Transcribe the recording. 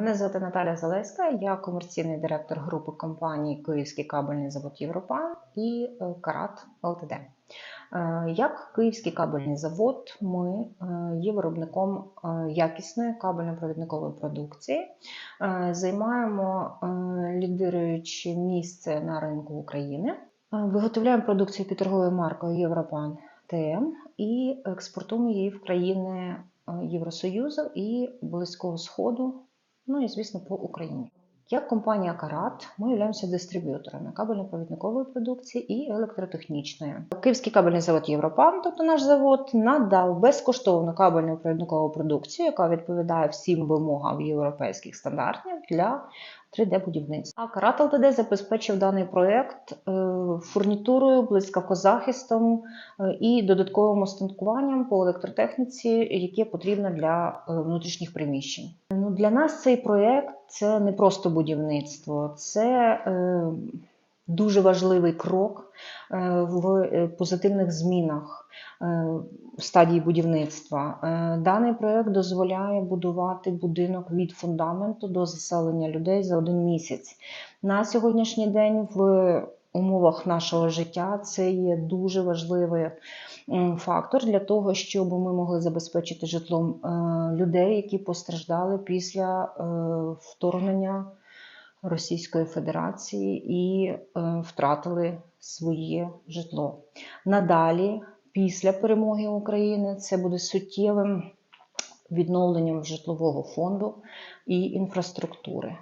Мене звати Наталя Залеська, я комерційний директор групи компаній Київський кабельний завод Європан і е, Карат ЛТД. Е, Як Київський кабельний завод, ми е, є виробником якісної кабельно-провідникової продукції, займаємо лідируюче місце на ринку України. Виготовляємо продукцію під торговою маркою Європан ТМ і експортуємо її в країни Євросоюзу і Близького Сходу, ну і звісно по Україні. Як компанія Карат, ми являємося дистриб'юторами кабельно-провідникової продукції і електротехнічної. Київський кабельний завод Європан, тобто наш завод, надав безкоштовну кабельну провідникову продукцію, яка відповідає всім вимогам європейських стандартів для 3D-будівництва. А Карат ЛТД забезпечив даний проект е, фурнітурою, блискавкозахистом е, і додатковим останкуванням по електротехніці, яке потрібно для е, внутрішніх приміщень. Ну, для нас цей проект це не просто будівництво, це дуже важливий крок е, в е, позитивних змінах е, стадії будівництва. Даний проект дозволяє будувати будинок від фундаменту до заселення людей за один місяць. На сьогоднішній день в умовах нашого життя це є дуже важливий фактор для того, щоб ми могли забезпечити житлом людей, які постраждали після вторгнення Російської Федерації і е, втратили своє житло. Надалі, після перемоги України, це буде суттєвим відновленням житлового фонду і інфраструктури.